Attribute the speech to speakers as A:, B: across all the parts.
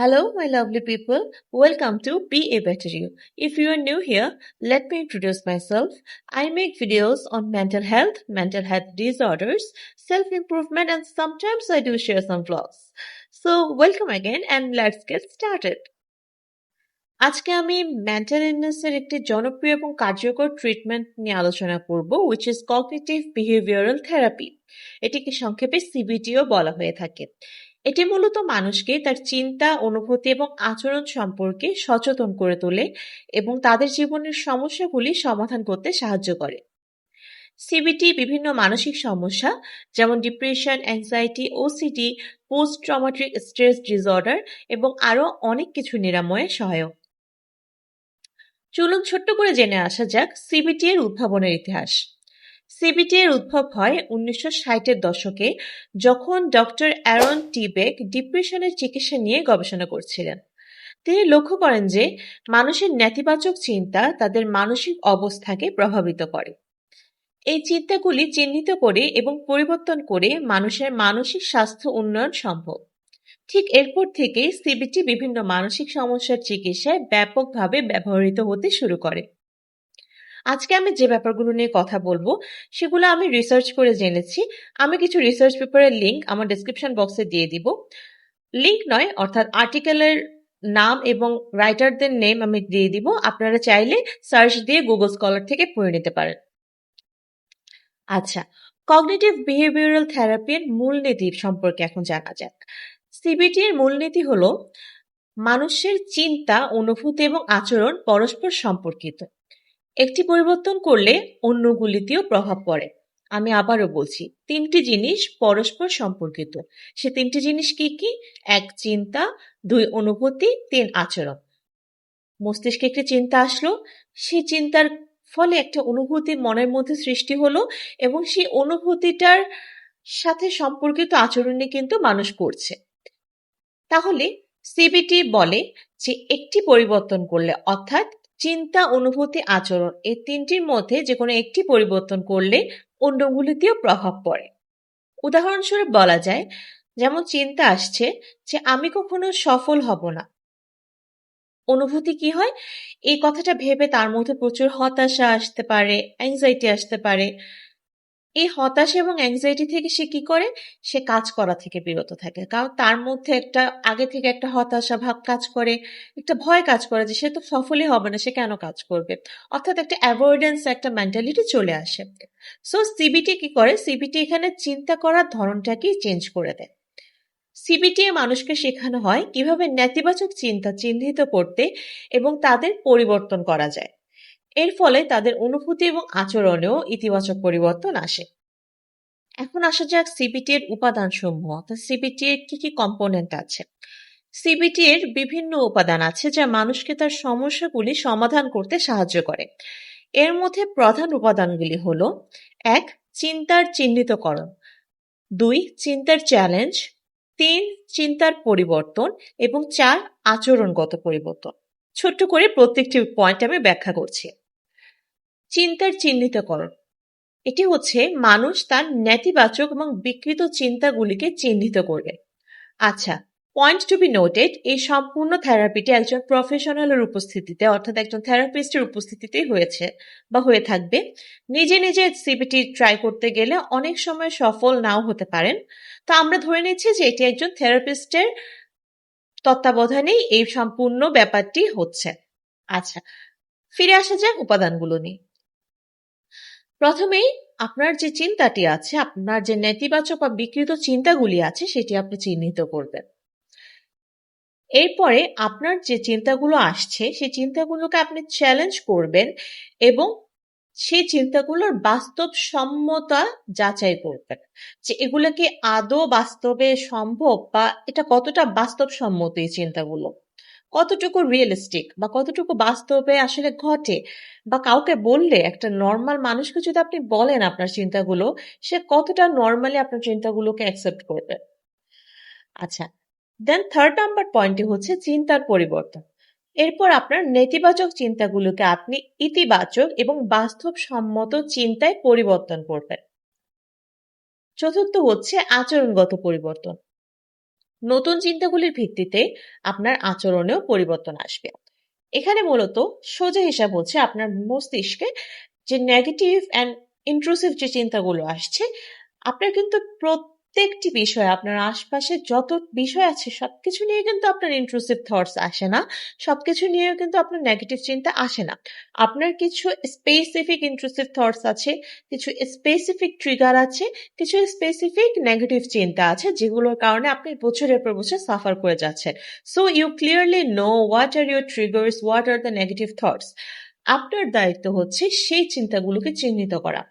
A: Hello, my lovely people. Welcome to Be a Better You. If you are new here, let me introduce myself. I make videos on mental health, mental health disorders, self improvement, and sometimes I do share some vlogs. So, welcome again and let's get started. আজকে আমি mental ইলনেসের একটি জনপ্রিয় এবং কার্যকর treatment নিয়ে আলোচনা করব which is cognitive behavioural therapy এটিকে সংক্ষেপে সিবিটিও বলা হয়ে থাকে এটি মূলত মানুষকে তার চিন্তা, অনুভূতি এবং আচরণ সম্পর্কে সচেতন করে তোলে এবং তাদের জীবনের সমস্যাগুলি সমাধান করতে সাহায্য করে। সিবিটি বিভিন্ন মানসিক সমস্যা, যেমন depression anxiety OCD post traumatic stress disorder এবং আরও অনেক কিছু নিরাময়ে সহায়ক। চলুন ছোট্ট করে জেনে আসা যাক সিবিটি এর উদ্ভাবনের ইতিহাস। সিবিটি এর উদ্ভব হয় উনিশশো ষাটের দশকে, যখন ডক্টর অ্যারন টিবেক ডিপ্রেশনের চিকিৎসা নিয়ে গবেষণা করছিলেন। তিনি লক্ষ্য করেন যে, মানুষের নেতিবাচক চিন্তা তাদের মানসিক অবস্থাকে প্রভাবিত করে। এই চিন্তাগুলি চিহ্নিত করে এবং পরিবর্তন করে মানুষের মানসিক স্বাস্থ্য উন্নয়ন সম্ভব। ঠিক এরপর থেকে সিবিটি বিভিন্ন মানসিক সমস্যার চিকিৎসায় ব্যাপকভাবে ব্যবহৃত হতে শুরু করে। আজকে আমি যে ব্যাপারগুলো নিয়ে কথা বলব, সেগুলো আমি রিসার্চ করে জেনেছি। আমি কিছু রিসার্চ পেপারের লিঙ্ক আমার ডিসক্রিপশন বক্সে দিয়ে দিব। লিঙ্ক নয়, অর্থাৎ আর্টিকেলের নাম এবং রাইটারদের নেম আমি দিয়ে দিব। আপনারা চাইলে সার্চ দিয়ে গুগল স্কলার থেকে পড়ে নিতে পারেন। আচ্ছা কগনিটিভ বিহেভিয়ারাল থেরাপির মূলনীতি সম্পর্কে এখন জানা যাক। সিবিটি এর মূলনীতি হলো, মানুষের চিন্তা, অনুভূতি এবং আচরণ পরস্পর সম্পর্কিত। একটি পরিবর্তন করলে অন্যগুলিতেও প্রভাব পড়ে। আমি আবারও বলছি, তিনটি জিনিস পরস্পর সম্পর্কিত। সে তিনটি জিনিস কি কি? এক, চিন্তা, দুই, অনুভূতি, তিন, আচরণ। মস্তিষ্কে একটি চিন্তা আসলো। সেই চিন্তার ফলে একটা অনুভূতি মনের মধ্যে সৃষ্টি হলো এবং সেই অনুভূতিটার সাথে সম্পর্কিত আচরণে কিন্তু মানুষ করছে। তাহলে, সিবিটি বলে যে একটি পরিবর্তন করলে অর্থাৎ চিন্তা অনুভূতি আচরণ এই তিনটির মধ্যে যে কোনো একটি পরিবর্তন করলে অন্যগুলিতেও প্রভাব পড়ে। উদাহরণস্বরূপ বলা যায়, যেমন চিন্তা আসছে যে আমি কখনো সফল হব না। অনুভূতি কি হয়? এই কথাটা ভেবে তার মধ্যে প্রচুর হতাশা আসতে পারে অ্যাংজাইটি আসতে পারে। এই হতাশা এবং অ্যাংজাইটি থেকে সে কি করে? সে কাজ করা থেকে বিরত থাকে। কারণ তার মধ্যে একটা, আগে থেকে একটা হতাশা ভাব কাজ করে, একটা ভয় কাজ করে যে সে তো সফলই হবে না, সে কেন কাজ করবে? অর্থাৎ একটা অ্যাভয়েডেন্স একটা মেন্টালিটি চলে আসে। সো সিবিটি কি করে? সিবিটি এখানে চিন্তা করার ধরনটাকেই চেঞ্জ করে দেয়। সিবিটি মানুষকে শেখানো হয় কীভাবে নেতিবাচক চিন্তা চিহ্নিত করতে এবং তাদের পরিবর্তন করা যায়। এর ফলে তাদের অনুভূতি এবং আচরণেও ইতিবাচক পরিবর্তন আসে। এখন আসা যাক সিবিটি এর উপাদান সমূহ অর্থাৎ সিবিটি এর কি কি কম্পোনেন্ট আছে? সিবিটি এর বিভিন্ন উপাদান আছে যা মানুষকে তার সমস্যাগুলি সমাধান করতে সাহায্য করে। এর মধ্যে প্রধান উপাদানগুলি হল, এক, চিন্তার চিহ্নিতকরণ, দুই, চিন্তার চ্যালেঞ্জ তিন, চিন্তার পরিবর্তন, এবং চার, আচরণগত পরিবর্তন। ছোট্ট করে প্রত্যেকটি পয়েন্ট আমি ব্যাখ্যা করছি। চিন্তার চিহ্নিতকরণ। এটি হচ্ছে মানুষ তার নেতিবাচক এবং বিকৃত চিন্তাগুলিকে চিহ্নিত করবে। আচ্ছা পয়েন্ট টু বি নোটেড এই সম্পূর্ণ থেরাপিটি একজন প্রফেশনালের উপস্থিতিতে, অর্থাৎ একজন থেরাপিস্টের উপস্থিতিতেই হয়েছে বা হয়ে থাকবে। নিজে নিজে সিবিটি ট্রাই করতে গেলে অনেক সময় সফল নাও হতে পারেন। তো আমরা ধরে নিচ্ছি যে এটি একজন থেরাপিস্টের তত্ত্বাবধানেই এই সম্পূর্ণ ব্যাপারটি হচ্ছে। আচ্ছা ফিরে আসা যাক উপাদানগুলো নিয়ে। প্রথমেই আপনার যে চিন্তাটি আছে, আপনার যে নেতিবাচক বা বিকৃত চিন্তাগুলি আছে, সেটি আপনি চিহ্নিত করবেন। এরপরে আপনার যে চিন্তাগুলো আসছে, সেই চিন্তাগুলোকে আপনি চ্যালেঞ্জ করবেন এবং সেই চিন্তাগুলোর বাস্তব সম্মতা যাচাই করবেন যে এগুলো কি আদৌ বাস্তবে সম্ভব বা এটা কতটা বাস্তবসম্মত এই চিন্তাগুলো। কতটুকু রিয়েলিস্টিক বা কতটুকু বাস্তবে আসলে ঘটে বা কাউকে বললে একটা নর্মাল মানুষকে যদি আপনি বলেন আপনার চিন্তাগুলো, সে কতটা নর্মালি আপনার চিন্তাগুলোকে অ্যাকসেপ্ট করবে? আচ্ছা দেন থার্ড নাম্বার পয়েন্টটি হচ্ছে চিন্তার পরিবর্তন। এরপর আপনার নেতিবাচক চিন্তাগুলোকে আপনি ইতিবাচক এবং বাস্তবসম্মত চিন্তায় পরিবর্তন করবেন। চতুর্থ হচ্ছে আচরণগত পরিবর্তন। নতুন চিন্তাগুলির ভিত্তিতে আপনার আচরণেও পরিবর্তন আসবে। এখানে মূলত সোজা হিসাব হচ্ছে আপনার মস্তিষ্কে যে নেগেটিভ অ্যান্ড ইন্ট্রুসিভ যে চিন্তাগুলো আসছে, আপনার কিন্তু প্রত্যেকটি বিষয় আপনার আশপাশে যত বিষয় আছে, সবকিছু নিয়ে কিন্তু আপনার ইন্ট্রুসিভ থটস আসে না। সবকিছু নিয়েও কিন্তু আপনার নেগেটিভ চিন্তা আসে না। আপনার কিছু স্পেসিফিক ইন্ট্রুসিভ থটস আছে, কিছু স্পেসিফিক ট্রিগার আছে, কিছু স্পেসিফিক নেগেটিভ চিন্তা আছে, যেগুলোর কারণে আপনি বছরের পর বছর সাফার করে যাচ্ছেন। So you clearly know what are your triggers what are the negative thoughts আপনার দায়িত্ব হচ্ছে সেই চিন্তাগুলোকে চিহ্নিত করা।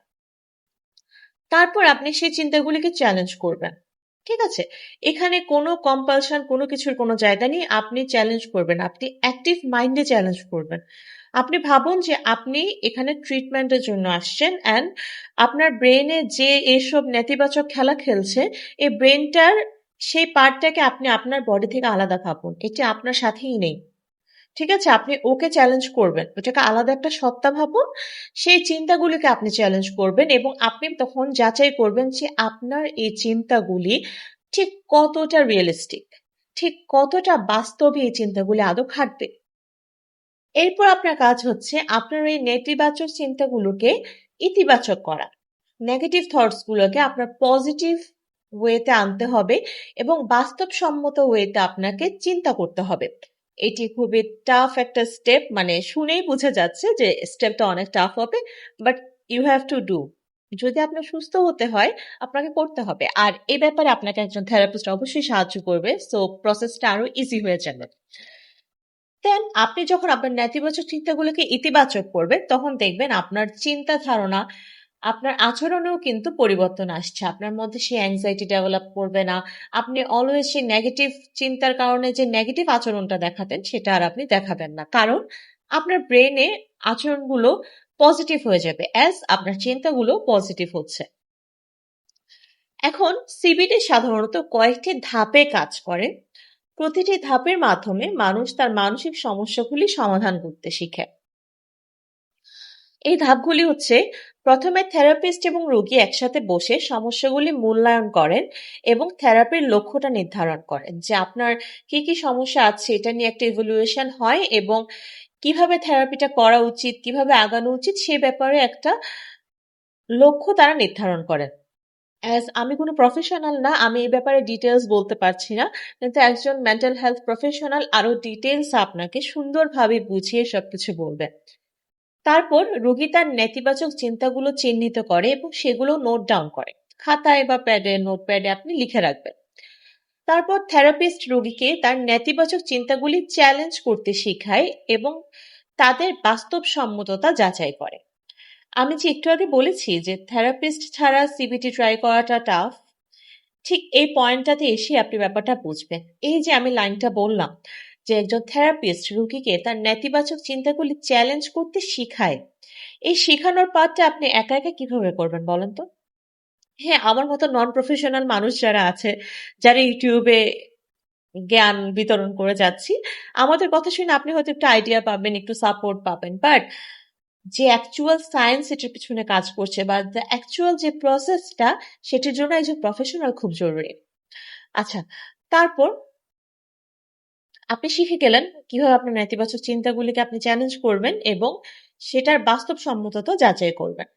A: তারপর আপনি সেই চিন্তাগুলিকে চ্যালেঞ্জ করবেন। ঠিক আছে? এখানে কোনো কম্পালশন কোনো কিছুর কোনো জায়গা নেই। আপনি চ্যালেঞ্জ করবেন। আপনি অ্যাক্টিভ মাইন্ডে চ্যালেঞ্জ করবেন। আপনি ভাবুন যে আপনি এখানে ট্রিটমেন্টের জন্য আসছেন অ্যান্ড আপনার ব্রেনে যে এসব নেতিবাচক খেলা খেলছে, এই ব্রেনটার সেই পার্টটাকে আপনি আপনার বডি থেকে আলাদা ভাবুন। এটি আপনার সাথেই নেই। ঠিক আছে? আপনি ওকে চ্যালেঞ্জ করবেন। ওটাকে আলাদা একটা সত্তা ভাবুন। সেই চিন্তাগুলিকে আপনি চ্যালেঞ্জ করবেন এবং আপনি তখন যাচাই করবেন যে আপনার এই চিন্তাগুলি ঠিক কতটা রিয়েলিস্টিক ঠিক কতটা বাস্তবে এই চিন্তাগুলি আদৌ খাটবে এরপর আপনার কাজ হচ্ছে আপনার এই নেতিবাচক চিন্তাগুলোকে ইতিবাচক করা। নেগেটিভ থটস গুলোকে আপনার পজিটিভ ওয়েতে আনতে হবে এবং বাস্তবসম্মত ওয়েতে আপনাকে চিন্তা করতে হবে। এটি খুবই টাফ একটা স্টেপ মানে শুনেই বোঝা যাচ্ছে যে স্টেপটা অনেক টাফ হবে but you have to do যদি আপনার সুস্থ হতে হয়, আপনাকে করতে হবে। আর এ ব্যাপারে আপনাকে একজন থেরাপিস্ট অবশ্যই সাহায্য করবে সো প্রসেসটা আরও ইজি হয়ে যাবে। দেন আপনি যখন আপনার নেতিবাচক চিন্তাগুলোকে ইতিবাচক করবেন, তখন দেখবেন আপনার চিন্তা ধারণা আপনার আচরণেও কিন্তু পরিবর্তন আসছে। আপনার মধ্যে সেই অ্যাংজাইটি ডেভেলপ করবে না। আপনি অলওয়েজ সেই নেগেটিভ চিন্তার কারণে যে নেগেটিভ আচরণটা দেখাতেন, সেটা আর আপনি দেখাবেন না। কারণ আপনার ব্রেনে আচরণগুলো পজিটিভ হয়ে যাবে অ্যাজ আপনার চিন্তাগুলো পজিটিভ হচ্ছে। এখন সিবিডি সাধারণত কয়েকটি ধাপে কাজ করে। প্রতিটি ধাপের মাধ্যমে মানুষ তার মানসিক সমস্যাগুলি সমাধান করতে শিখে। এই ধাপগুলি হচ্ছে প্রথমে থেরাপিস্ট এবং রোগী একসাথে বসে সমস্যাগুলি মূল্যায়ন করেন এবং থেরাপির লক্ষ্যটা নির্ধারণ করেন যে আপনার কি কি সমস্যা আছে এটা নিয়ে একটা ইভ্যালুয়েশন হয় এবং কীভাবে থেরাপিটা করা উচিত, কীভাবে আগানো উচিত সে ব্যাপারে একটা লক্ষ্য তারা নির্ধারণ করেন। অ্যাজ আমি কোনো প্রফেশনাল না, আমি এই ব্যাপারে ডিটেলস বলতে পারছি না, কিন্তু একজন মেন্টাল হেলথ প্রফেশনাল আরও ডিটেলস আপনাকে সুন্দরভাবে বুঝিয়ে সবকিছু বলবে তারপর রোগী তার নেতিবাচক চিন্তাগুলো চিহ্নিত করে এবং সেগুলো নোট ডাউন করে। খাতায় বা প্যাডে নোট প্যাডে আপনি লিখে রাখবেন। তারপর থেরাপিস্ট রোগীকে তার নেতিবাচক চিন্তাগুলি চ্যালেঞ্জ করতে শেখায় এবং তাদের বাস্তব বাস্তবসম্মততা যাচাই করে। আমি যে একটু আগে বলেছি যে থেরাপিস্ট ছাড়া সিবিটি ট্রাই করাটা টাফ ঠিক এই পয়েন্টটাতে এসে আপনি ব্যাপারটা বুঝবেন। এই যে আমি লাইনটা বললাম যে একজন থেরাপিস্ট রোগীকে তার নেতিবাচক চিন্তাগুলি চ্যালেঞ্জ করতে শিখায়। এই শেখানোর পার্টটা আপনি একা একা কীভাবে করবেন বলেন তো? হ্যাঁ আমার মতো নন প্রফেশনাল মানুষ যারা আছে, যারা ইউটিউবে জ্ঞান বিতরণ করে যাচ্ছি, আমাদের কথা শুনে আপনি হয়তো একটু আইডিয়া পাবেন, একটু সাপোর্ট পাবেন। বাট যে অ্যাকচুয়াল সায়েন্স এটার পিছনে কাজ করছে বা দ্য অ্যাকচুয়াল যে প্রসেসটা সেটির জন্য একজন প্রফেশনাল খুব জরুরি। আচ্ছা তারপর আপনি শিখে গেলেন কীভাবে আপনার নেতিবাচক চিন্তাগুলিকে আপনি চ্যালেঞ্জ করবেন এবং সেটার বাস্তব বাস্তবসম্মততা যাচাই করবেন।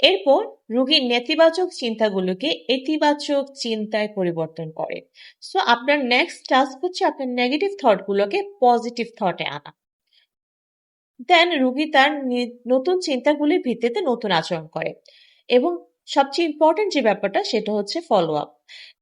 A: এরপর রোগীর নেতিবাচক চিন্তাগুলোকে ইতিবাচক চিন্তায় পরিবর্তন করে। সো আপনার নেক্সট টাস্ক হচ্ছে আপনার নেগেটিভ থটগুলোকে পজিটিভ থটে আনা। দেন রোগী তার নতুন চিন্তাগুলির ভিত্তিতে নতুন আচরণ করে। এবং সবচেয়ে ইম্পর্টেন্ট যে ব্যাপারটা, সেটা হচ্ছে ফলো আপ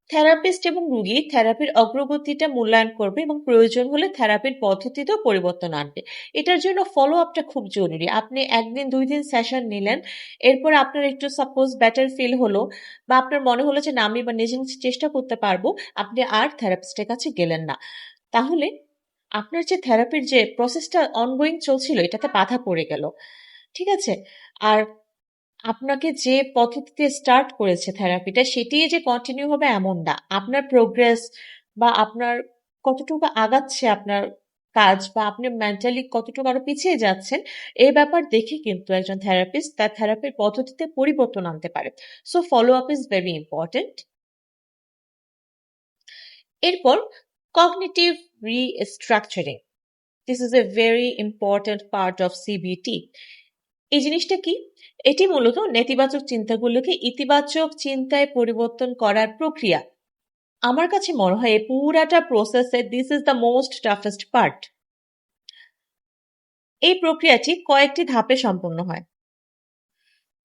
A: থেরাপিস্ট এবং রুগী থেরাপির অগ্রগতিটা মূল্যায়ন করবে এবং প্রয়োজন হলে থেরাপির পদ্ধতিতেও পরিবর্তন আনবে। এটার জন্য ফলো আপটা খুব জরুরি। আপনি একদিন, দুই দিন সেশন নিলেন, এরপর আপনার একটু সাপোজ বেটার ফিল হলো বা আপনার মনে হলো যে না, আমি বা নিজে নিজে চেষ্টা করতে পারব, আপনি আর থেরাপিস্টের কাছে গেলেন না। তাহলে আপনার যে থেরাপির যে প্রসেসটা অনগোয়িং চলছিল, এটাতে বাধা পড়ে গেল। ঠিক আছে? আর আপনাকে যে পদ্ধতিতে স্টার্ট করেছে থেরাপিটা সেটি যে কন্টিনিউ হবে এমন না। আপনার প্রোগ্রেস বা আপনার কতটুকু আগাচ্ছে আপনার কাজ বা আপনি মেন্টালি কতটুকু আরও পিছিয়ে যাচ্ছেন, এই ব্যাপার দেখে কিন্তু একজন থেরাপিস্ট তার থেরাপির পদ্ধতিতে পরিবর্তন আনতে পারে। So follow up is very important এরপর cognitive restructuring this is a very important part of CBT এই জিনিসটা কি? এটি মূলত নেতিবাচক চিন্তাগুলোকে ইতিবাচক চিন্তায় পরিবর্তন করার প্রক্রিয়া। আমার কাছে মনে হয় এই পুরাটা প্রসেসে this is the most toughest part এই প্রক্রিয়াটি কয়েকটি ধাপে সম্পন্ন হয়।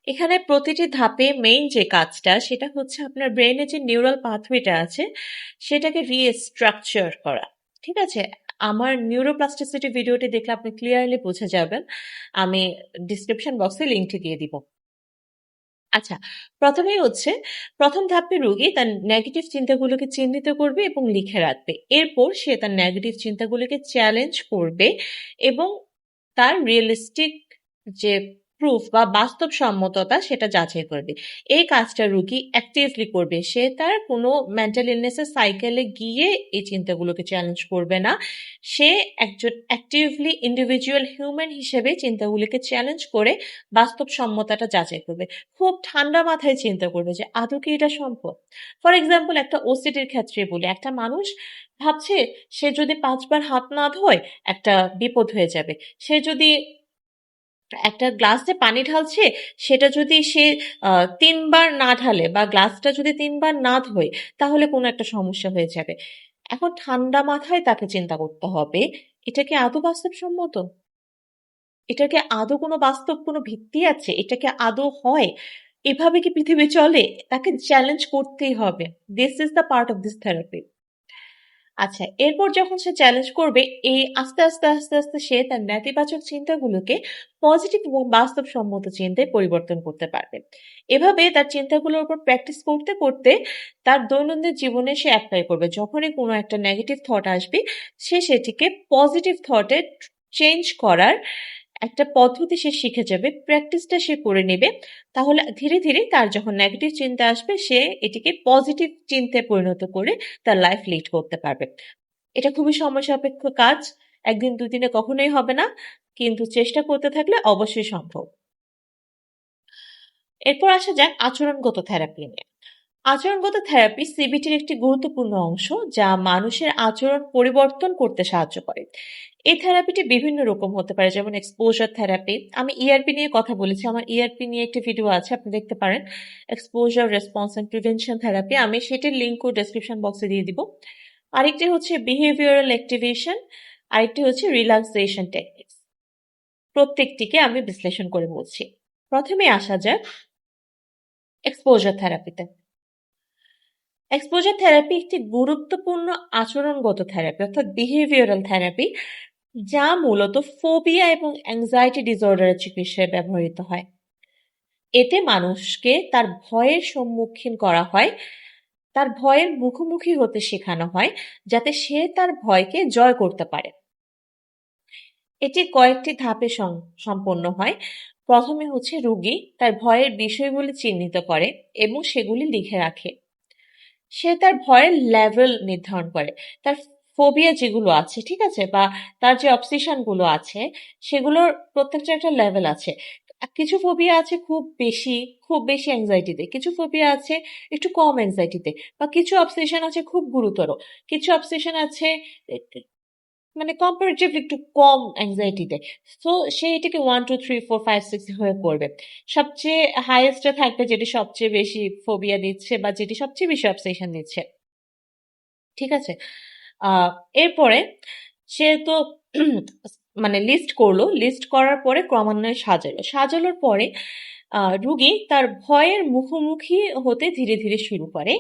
A: এখানে প্রতিটি ধাপে মেইন যে কাজটা, সেটা হচ্ছে আপনার ব্রেনে যে নিউরাল পাথওয়েটা আছে, সেটাকে রিস্ট্রাকচার করা। ঠিক আছে? আমার নিউরোপ্লাস্টিসিটি ভিডিওটি দেখলে আপনি ক্লিয়ারলি বুঝে যাবেন। আমি ডিসক্রিপশন বক্সে লিঙ্কটি দিয়ে দিব। আচ্ছা প্রথমেই হচ্ছে, প্রথম ধাপে রুগী তার নেগেটিভ চিন্তাগুলোকে চিহ্নিত করবে এবং লিখে রাখবে। এরপর সে তার নেগেটিভ চিন্তাগুলোকে চ্যালেঞ্জ করবে এবং তার রিয়েলিস্টিক যে প্রুফ বা বাস্তবসম্মততা সেটা যাচাই করবে। এই কাজটা রুগী অ্যাক্টিভলি করবে। সে তার কোনো মেন্টাল ইলনেসের সাইকেলে গিয়ে এই চিন্তাগুলোকে চ্যালেঞ্জ করবে না। সে একজন অ্যাক্টিভলি ইন্ডিভিজুয়াল হিউম্যান হিসেবে চিন্তাগুলোকে চ্যালেঞ্জ করে বাস্তবসম্মতাটা যাচাই করবে। খুব ঠান্ডা মাথায় চিন্তা করবে যে, আদৌ কি এটা সম্ভব? ফর এক্সাম্পল একটা ওসিটির ক্ষেত্রে বলি, একটা মানুষ ভাবছে, সে যদি পাঁচবার হাত না ধোয়, একটা বিপদ হয়ে যাবে। সে যদি একটা গ্লাসে পানি ঢালছে, সেটা যদি সে তিনবার না ঢালে বা গ্লাসটা যদি তিনবার না ধোয়, তাহলে কোনো একটা সমস্যা হয়ে যাবে। এখন ঠান্ডা মাথায় তাকে চিন্তা করতে হবে, এটা কি আদৌ বাস্তবসম্মত? এটা কি আদৌ কোনো বাস্তব কোনো ভিত্তি আছে? এটা কি আদৌ হয়? এভাবে কি পৃথিবী চলে? তাকে চ্যালেঞ্জ করতেই হবে। This is the part of this therapy আচ্ছা এরপর যখন সে চ্যালেঞ্জ করবে, এই আস্তে আস্তে আস্তে আস্তে সে তার নেতিবাচক চিন্তাগুলোকে পজিটিভ এবং বাস্তবসম্মত চিন্তায় পরিবর্তন করতে পারবে। এভাবে তার চিন্তাগুলোর উপর প্র্যাকটিস করতে করতে তার দৈনন্দিন জীবনে সে অ্যাপ্লাই করবে। যখনই কোনো একটা নেগেটিভ থট আসবে, সে সেটিকে পজিটিভ থটে চেঞ্জ করার একটা পদ্ধতি সে শিখে যাবে প্র্যাকটিসটা সে করে নেবে, তাহলে ধীরে ধীরে তার যখন নেগেটিভ চিন্তা আসবে, সে এটিকে পজিটিভ চিন্তায় পরিণত করে তার লাইফ লিড করতে পারবে। এটা খুবই সময় সাপেক্ষ কাজ, একদিন দুদিনে কখনোই হবে না, কিন্তু চেষ্টা করতে থাকলে অবশ্যই সম্ভব। এরপর আসা যাক আচরণগত থেরাপি নিয়ে। আচরণগত থেরাপি সিবিটির একটি গুরুত্বপূর্ণ অংশ, যা মানুষের আচরণ পরিবর্তন করতে সাহায্য করে। এই থেরাপিটি বিভিন্ন রকম হতে পারে, যেমন এক্সপোজার থেরাপি। আমি ইআরপি নিয়ে কথা বলেছি, আমার ইআরপি নিয়ে একটি ভিডিও আছে, আপনি দেখতে পারেন। Exposure response and prevention therapy. আমি সেটির লিঙ্কও ডেসক্রিপশন বক্সে দিয়ে দিব। আরেকটি হচ্ছে বিহেভিয়ারাল অ্যাক্টিভেশন আরেকটি হচ্ছে রিল্যাক্সেশন টেকনিক্স প্রত্যেকটিকে আমি বিশ্লেষণ করে বলছি। প্রথমে আসা যাক এক্সপোজার থেরাপিতে। এক্সপোজার থেরাপি একটি গুরুত্বপূর্ণ আচরণগত থেরাপি অর্থাৎ বিহেভিয়ারাল থেরাপি যা মূলত ফোবিয়া এবং অ্যাংজাইটি ডিসঅর্ডারের চিকিৎসায় ব্যবহৃত হয়। এতে মানুষকে তার ভয়ের সম্মুখীন করা হয়, তার ভয়ের মুখোমুখি হতে শেখানো হয়, যাতে সে তার ভয়কে জয় করতে পারে। এটি কয়েকটি ধাপে সম্পন্ন হয়। প্রথমে হচ্ছে রুগী তার ভয়ের বিষয়গুলি চিহ্নিত করে এবং সেগুলি লিখে রাখে। সে তার ভয়ের লেভেল নির্ধারণ করে। তার ফোবিয়া যেগুলো আছে, ঠিক আছে? বা তার যে অবসেশনগুলো আছে, সেগুলোর প্রত্যেকটা একটা লেভেল আছে। কিছু ফোবিয়া আছে খুব বেশি খুব বেশি অ্যাংজাইটিতে কিছু ফোবিয়া আছে একটু কম অ্যাংজাইটিতে বা কিছু অবসেশন আছে খুব গুরুতর। কিছু অবসেশন আছে মানে কম্পারেটিভলি একটু কম অ্যাংজাইটিতে সো সে এটাকে one two three four five six হয়ে করবে। সবচেয়ে হাইয়েস্টে থাকবে যেটি সবচেয়ে বেশি ফোবিয়া দিচ্ছে বা যেটি সবচেয়ে বেশি অবসেশন দিচ্ছে ঠিক আছে? এরপরে সে তো মানে লিস্ট করল। লিস্ট করার পরে ক্রমান্বয়ে সাজালো। সাজানোর পরে রুগী তার ভয়ের মুখোমুখি হতে ধীরে ধীরে শুরু করে।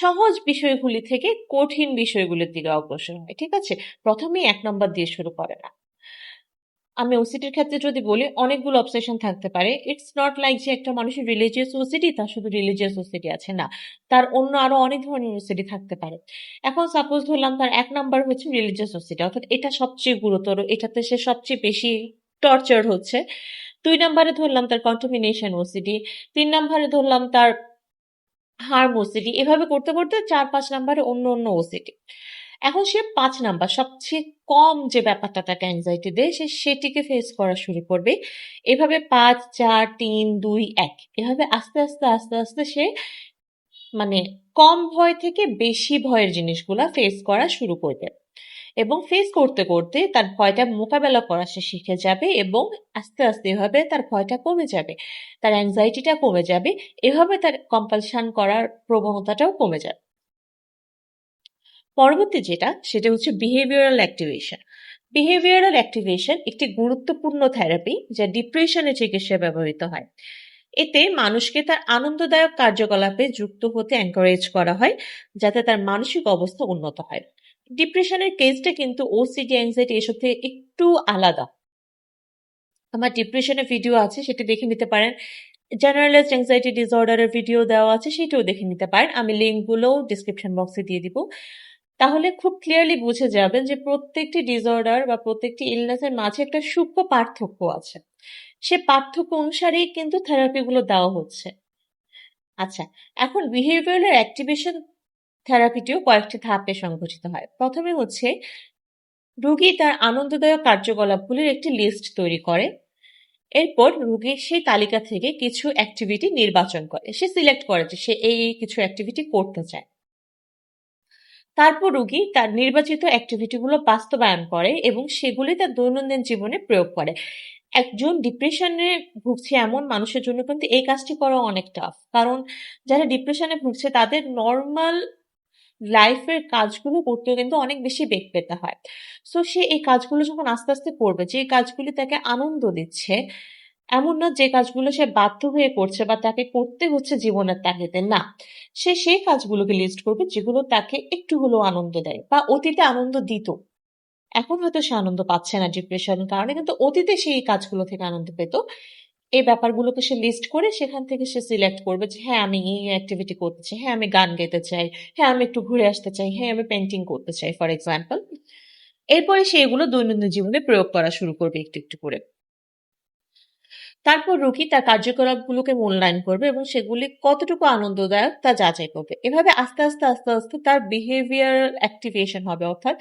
A: সহজ বিষয়গুলি থেকে কঠিন বিষয়গুলির দিকে অগ্রসর হয়, ঠিক আছে? প্রথমেই এক নম্বর দিয়ে শুরু করে না। আমি ওসিটির ক্ষেত্রে যদি বলি, অনেকগুলো অবসেশন থাকতে পারে। ইটস নট লাইক যে একটা মানুষের রিলিজিয়াস ওসিটি তার শুধু রিলিজিয়াস ওসিটি আছে, না। তার অন্য আরও অনেক ধরনের ওসিটি থাকতে পারে। এখন সাপোজ ধরলাম তার এক নাম্বার হচ্ছে রিলিজিয়াস ওসিটি অর্থাৎ এটা সবচেয়ে গুরুতর, এটাতে সে সবচেয়ে বেশি টর্চার হচ্ছে। দুই নাম্বারে ধরলাম তার কন্টামিনেশন ওসিডি তিন নাম্বারে ধরলাম তার হার্ম ওসিডি এভাবে করতে করতে চার, পাঁচ নাম্বারে অন্য অন্য ওসিডি এখন সে পাঁচ নাম্বার, সবচেয়ে কম যে ব্যাপারটা তাকে অ্যাংজাইটি দেয়, সে সেটিকে ফেস করা শুরু করবে। এভাবে পাঁচ, চার, তিন, দুই, এক, এভাবে আস্তে আস্তে আস্তে আস্তে সে মানে কম ভয় থেকে বেশি ভয়ের জিনিসগুলা ফেস করা শুরু করবে। এবং ফেস করতে করতে তার ভয়টা মোকাবেলা করা সে শিখে যাবে এবং আস্তে আস্তে এভাবে তার ভয়টা কমে যাবে, তার অ্যাংজাইটিটা কমে যাবে, এভাবে তার কম্পালশন করার প্রবণতাটাও কমে যাবে। পরবর্তী যেটা, সেটা হচ্ছে বিহেভিয়ারাল অ্যাক্টিভেশন বিহেভিয়ারাল অ্যাক্টিভেশন একটি গুরুত্বপূর্ণ থেরাপি যা ডিপ্রেশনের চিকিৎসায় ব্যবহৃত হয়। এতে মানুষকে তার আনন্দদায়ক কার্যকলাপে যুক্ত হতে এনকারেজ করা হয়, যাতে তার মানসিক অবস্থা উন্নত হয়। ডিপ্রেশনের কেসটা কিন্তু ওসিডি অ্যাংজাইটি এসব থেকে একটু আলাদা। আমার ডিপ্রেশনের ভিডিও আছে, সেটা দেখে নিতে পারেন। জেনারেলাইজড অ্যাংজাইটি ডিসঅর্ডারের ভিডিও দেওয়া আছে, সেটাও দেখে নিতে পারেন। আমি লিঙ্কগুলোও ডিসক্রিপশন বক্সে দিয়ে দিব। তাহলে খুব ক্লিয়ারলি বুঝে যাবেন যে প্রত্যেকটি ডিসঅর্ডার বা প্রত্যেকটি ইলনেসের মাঝে একটা সূক্ষ্ম পার্থক্য আছে। সে পার্থক্য অনুসারেই কিন্তু থেরাপিগুলো দেওয়া হচ্ছে। আচ্ছা এখন বিহেভিয়ারাল অ্যাক্টিভেশন থেরাপিটিও কয়েকটি ধাপে সংঘটিত হয়। প্রথমে হচ্ছে, রুগী তার আনন্দদায়ক কার্যকলাপগুলির একটি লিস্ট তৈরি করে। এরপর রোগী সেই তালিকা থেকে কিছু অ্যাক্টিভিটি নির্বাচন করে। সে সিলেক্ট করে যে সে এই কিছু অ্যাক্টিভিটি করতে চায়। তারপর রুগী তার নির্বাচিত অ্যাক্টিভিটিগুলো বাস্তবায়ন করে এবং সেগুলি তার দৈনন্দিন জীবনে প্রয়োগ করে। একজন ডিপ্রেশনে ভুগছে এমন মানুষের জন্য কিন্তু এই কাজটি করা অনেক টাফ কারণ যারা ডিপ্রেশনে ভুগছে, তাদের নর্মাল লাইফের কাজগুলো করতেও কিন্তু অনেক বেশি বেগ পেতে হয়। সো সে এই কাজগুলো যখন আস্তে আস্তে করবে, যে কাজগুলি তাকে আনন্দ দিচ্ছে, এমন না যে কাজগুলো সে বাধ্য হয়ে করছে বা তাকে করতে হচ্ছে জীবনের তাগিদে, না। সে সেই কাজগুলোকে লিস্ট করবে যেগুলো তাকে একটু হলেও আনন্দ দেয় বা অতীতে আনন্দ দিত। এখন হয়তো সে আনন্দ পাচ্ছে না ডিপ্রেশনের কারণে, কিন্তু অতীতে সে এই কাজগুলো থেকে আনন্দ পেত। এই ব্যাপারগুলোকে সে লিস্ট করে সেখান থেকে সে সিলেক্ট করবে যে হ্যাঁ আমি এই অ্যাক্টিভিটি করতে চাই হ্যাঁ আমি গান গাইতে চাই হ্যাঁ আমি একটু ঘুরে আসতে চাই হ্যাঁ আমি পেন্টিং করতে চাই ফর এক্সাম্পল এরপরে সে এগুলো দৈনন্দিন জীবনে প্রয়োগ করা শুরু করবে একটু একটু করে। তারপর রোগী তার কার্যকলাপগুলোকে মূল্যায়ন করবে এবং সেগুলি কতটুকু আনন্দদায়ক তা যাচাই করবে। এভাবে আস্তে আস্তে আস্তে আস্তে তার বিহেভিয়ার অ্যাক্টিভেশন হবে, অর্থাৎ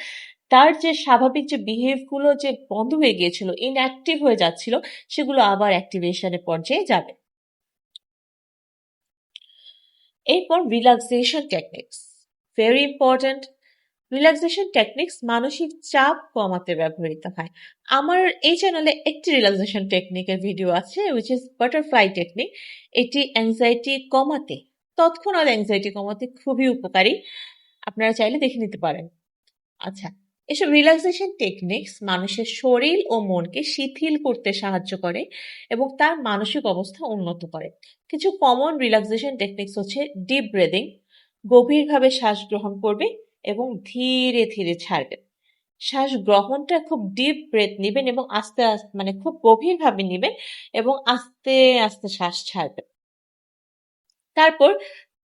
A: তার যে স্বাভাবিক যে বিহেভগুলো যে বন্ধ হয়ে গিয়েছিল ইনঅ্যাক্টিভ হয়ে যাচ্ছিল, সেগুলো আবার অ্যাক্টিভেশনের পর্যায়ে যাবে। এরপর relaxation techniques very important relaxation techniques মানসিক চাপ কমাতে ব্যবহৃত হয়। আমার এই চ্যানেলে একটি রিল্যাক্সেশন টেকনিকের ভিডিও আছে উইচ ইজ বাটারফ্লাই টেকনিক এটি অ্যাংজাইটি কমাতে, তৎক্ষণাৎ অ্যাংজাইটি কমাতে খুবই উপকারী। আপনারা চাইলে দেখে নিতে পারেন। আচ্ছা এসব রিল্যাক্সেশন টেকনিক্স মানুষের শরীর ও মনকে শিথিল করতে সাহায্য করে এবং তার মানসিক অবস্থা উন্নত করে। কিছু কমন রিল্যাক্সেশন টেকনিক্স হচ্ছে ডিপ ব্রেদিং গভীরভাবে শ্বাস গ্রহণ করবে এবং ধীরে ধীরে ছাড়বে। শ্বাস গ্রহণটা খুব ডিপ ব্রেথ নেবেন এবং আস্তে আস্তে মানে খুব গভীরভাবে নেবেন এবং আস্তে আস্তে শ্বাস ছাড়বেন তারপর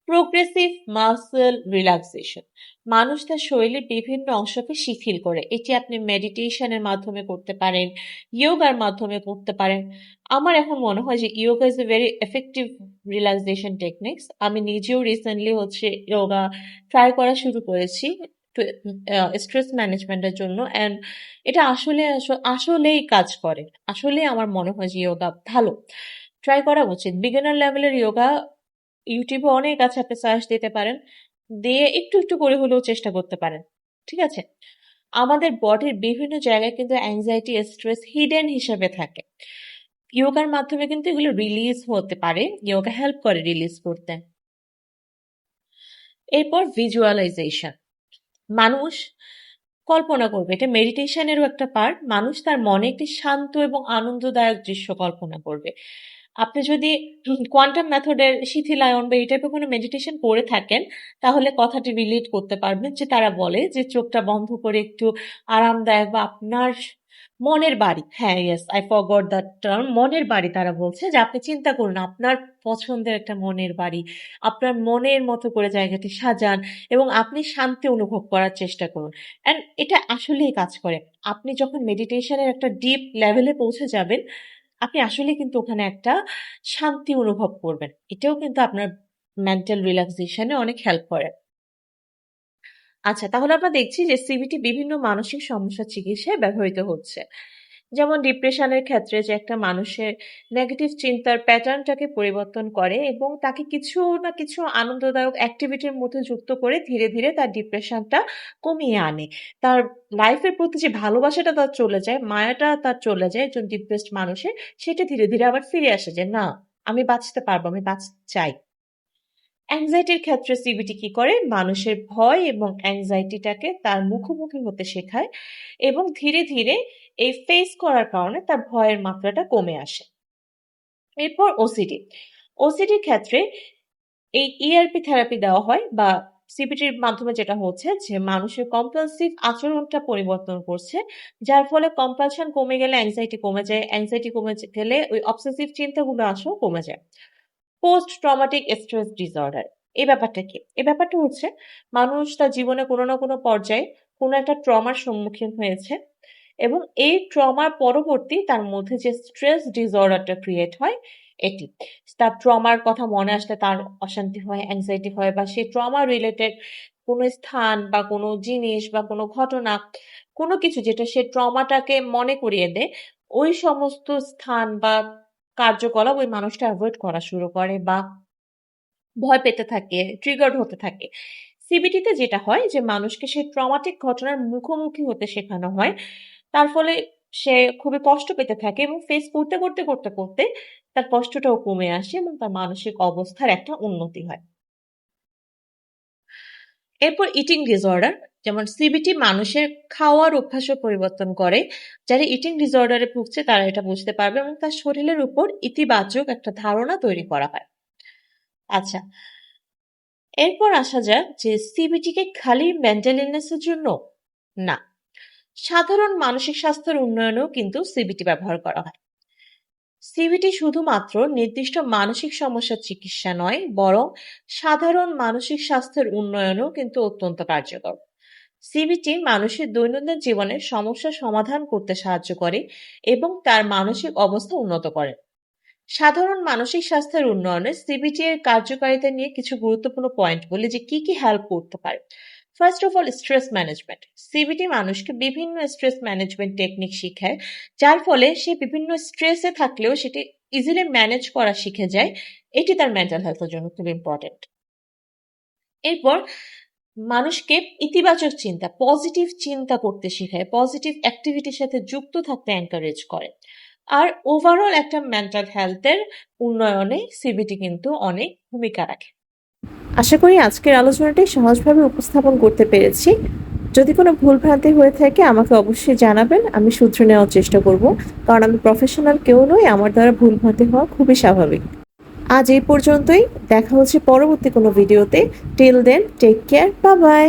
A: প্রোগ্রেসিভ মাসেল রিল্যাক্সেশন মানুষ তার শরীরের বিভিন্ন অংশকে শিথিল করে। এটি আপনি মেডিটেশনের মাধ্যমে করতে পারেন ইয়োগার মাধ্যমে করতে পারেন। আমার এখন মনে হয় যে yoga is a very effective relaxation techniques আমি নিজেও রিসেন্টলি হচ্ছে ইয়োগা ট্রাই করা শুরু করেছি স্ট্রেস ম্যানেজমেন্টের জন্য। অ্যান্ড এটা আসলে, আসলেই কাজ করে। আসলে আমার মনে হয় যে ইয়োগা ভালো। ট্রাই করা উচিত। বিগিনার লেভেলের ইয়োগা ইউটিউবে অনেক আছে, আপনি সার্চ দিতে পারেন। দিয়ে একটু একটু করে হলেও চেষ্টা করতে পারেন, ঠিক আছে? আমাদের বডির বিভিন্ন জায়গায় কিন্তু অ্যাংজাইটি স্ট্রেস হিডেন হিসেবে থাকে। ইয়োগার মাধ্যমে কিন্তু এগুলো রিলিজ হতে পারে ইয়োগা হেল্প করে রিলিজ করতে। এরপর ভিজুয়ালাইজেশন মানুষ কল্পনা করবে, এটা মেডিটেশনেরও একটা পার্ট মানুষ তার মনে একটি শান্ত এবং আনন্দদায়ক দৃশ্য কল্পনা করবে। আপনি যদি কোয়ান্টাম মেথডের শিথিলায়ন বা এই টাইপের কোনো মেডিটেশন করে থাকেন, তাহলে কথাটি রিলেট করতে পারবেন যে তারা বলে যে চোখটা বন্ধ করে একটু আরামদায়ক বা আপনার মনের বাড়ি হ্যাঁ yes I forgot that term মনের বাড়ি তারা বলছে, যে আপনি চিন্তা করুন, আপনার পছন্দের একটা মনের বাড়ি, আপনার মনের মতো করে জায়গাটি সাজান এবং আপনি শান্তি অনুভব করার চেষ্টা করুন। অ্যান্ড এটা আসলেই কাজ করে। আপনি যখন মেডিটেশনের একটা ডিপ লেভেলে পৌঁছে যাবেন আপনি আসলে কিন্তু ওখানে একটা শান্তি অনুভব করবেন। এটাও কিন্তু আপনার মেন্টাল রিল্যাক্সেশনে অনেক হেল্প করে। আচ্ছা তাহলে আমরা দেখছি যে সিবিটি বিভিন্ন মানসিক সমস্যা চিকিৎসায় ব্যবহৃত হচ্ছে। যেমন ডিপ্রেশনের ক্ষেত্রে যে একটা মানুষের নেগেটিভ চিন্তার প্যাটার্নটাকে পরিবর্তন করে এবং তাকে কিছু না কিছু আনন্দদায়ক অ্যাক্টিভিটির মধ্যে যুক্ত করে ধীরে ধীরে তার ডিপ্রেশনটা কমিয়ে আনে। তার লাইফের প্রতি যে ভালোবাসাটা তার চলে যায়, মায়াটা তার চলে যায় একজন ডিপ্রেসড মানুষের, সেটা ধীরে ধীরে আবার ফিরে আসে যে, না, আমি বাঁচতে পারব, আমি বাঁচতে চাই অ্যাংজাইটির ক্ষেত্রে সিবিটি কি করে? মানুষের ভয় এবং অ্যাংজাইটিটাকে তার মুখোমুখি হতে শেখায় এবং ধীরে ধীরে এই ফেস করার কারণে তার ভয়ের মাত্রাটা কমে আসে। এরপর ওসিডি ওসিডির ক্ষেত্রে এই ইআরপি থেরাপি দেওয়া হয় বা সিপিটির মাধ্যমে যেটা হচ্ছে যে মানুষের কম্পালসিভ আচরণটা পরিবর্তন করছে, যার ফলে কম্পালশন কমে গেলে অ্যাংজাইটি কমে যায় অ্যাংজাইটি কমে গেলে ওই অবসেসিভ চিন্তাগুলো আসেও কমে যায়। পোস্ট ট্রমাটিক স্ট্রেস ডিসঅর্ডার এই ব্যাপারটা কি? এই ব্যাপারটা হচ্ছে মানুষ তার জীবনে কোনো না কোনো পর্যায়ে কোনো একটা ট্রমার সম্মুখীন হয়েছে। এবং এই ট্রমার পরবর্তী তার মধ্যে যে স্ট্রেস ডিসঅর্ডারটা ক্রিয়েট হয়, এটি। তার ট্রমার কথা মনে আসলে তার অশান্তি হয় অ্যাংজাইটি হয় বা সেই ট্রমা রিলেটেড কোনো স্থান বা কোনো জিনিস বা কোনো ঘটনা, কোনো কিছু যেটা সে ট্রমাটাকে মনে করিয়ে দেয়, ওই সমস্ত স্থান বা কার্যকলাপ ওই মানুষটা অ্যাভয়েড করা শুরু করে বা ভয় পেতে থাকে ট্রিগার্ড হতে থাকে। সিবিটিতে যেটা হয় যে মানুষকে সেই ট্রমাটিক ঘটনার মুখোমুখি হতে শেখানো হয়। তার ফলে সে খুবই কষ্ট পেতে থাকে এবং ফেস করতে করতে করতে করতে তার কষ্টটাও কমে আসে এবং তার মানসিক অবস্থার একটা উন্নতি হয়। এরপর ইটিং ডিসঅর্ডার যেমন সিবিটি মানুষের খাওয়ার অভ্যাসও পরিবর্তন করে। যারা ইটিং ডিসঅর্ডারে ভুগছে, তারা এটা বুঝতে পারবে এবং তার শরীরের উপর ইতিবাচক একটা ধারণা তৈরি করা হয়। আচ্ছা এরপর আসা যাক যে সিবিটিকে খালি মেন্টাল জন্য না সাধারণ মানসিক স্বাস্থ্যের উন্নয়নেও কিন্তু সিবিটি ব্যবহার করা হয়। সিবিটি শুধুমাত্র নির্দিষ্ট মানসিক সমস্যার চিকিৎসা নয়, বরং সাধারণ মানসিক স্বাস্থ্যের উন্নয়নেও কিন্তু অত্যন্ত কার্যকর। সিবিটি মানুষের দৈনন্দিন জীবনের সমস্যা সমাধান করতে সাহায্য করে এবং তার মানসিক অবস্থা উন্নত করে। সাধারণ মানসিক স্বাস্থ্যের উন্নয়নে সিবিটি এর কার্যকারিতা নিয়ে কিছু গুরুত্বপূর্ণ পয়েন্ট বলি যে কি কি হেল্প করতে পারে। First of all stress management CBT মানুষকে বিভিন্ন স্ট্রেস ম্যানেজমেন্ট টেকনিক শিখায়, যার ফলে সে বিভিন্ন স্ট্রেসে থাকলেও সেটি ইজিলি ম্যানেজ করা শিখে যায়। এটি তার মেন্টাল হেলথের জন্য খুব ইম্পর্টেন্ট এরপর মানুষকে ইতিবাচক চিন্তা পজিটিভ চিন্তা করতে শেখায় পজিটিভ অ্যাক্টিভিটির সাথে যুক্ত থাকতে এনকারেজ করে। আর ওভারঅল একটা মেন্টাল হেলথের উন্নয়নে সিবিটি কিন্তু অনেক ভূমিকা রাখে।
B: আশা করি আজকের আলোচনাটি সহজভাবে উপস্থাপন করতে পেরেছি। যদি কোনো ভুলভ্রান্তি হয়ে থাকে, আমাকে অবশ্যই জানাবেন। আমি শুধরে নেওয়ার চেষ্টা করব। কারণ আমি প্রফেশনাল কেউ নই, আমার দ্বারা ভুলভ্রান্তি হওয়া খুবই স্বাভাবিক। আজ এই পর্যন্তই। দেখা হচ্ছে পরবর্তী কোনো ভিডিওতে। টিল দেন টেক কেয়ার বা বাই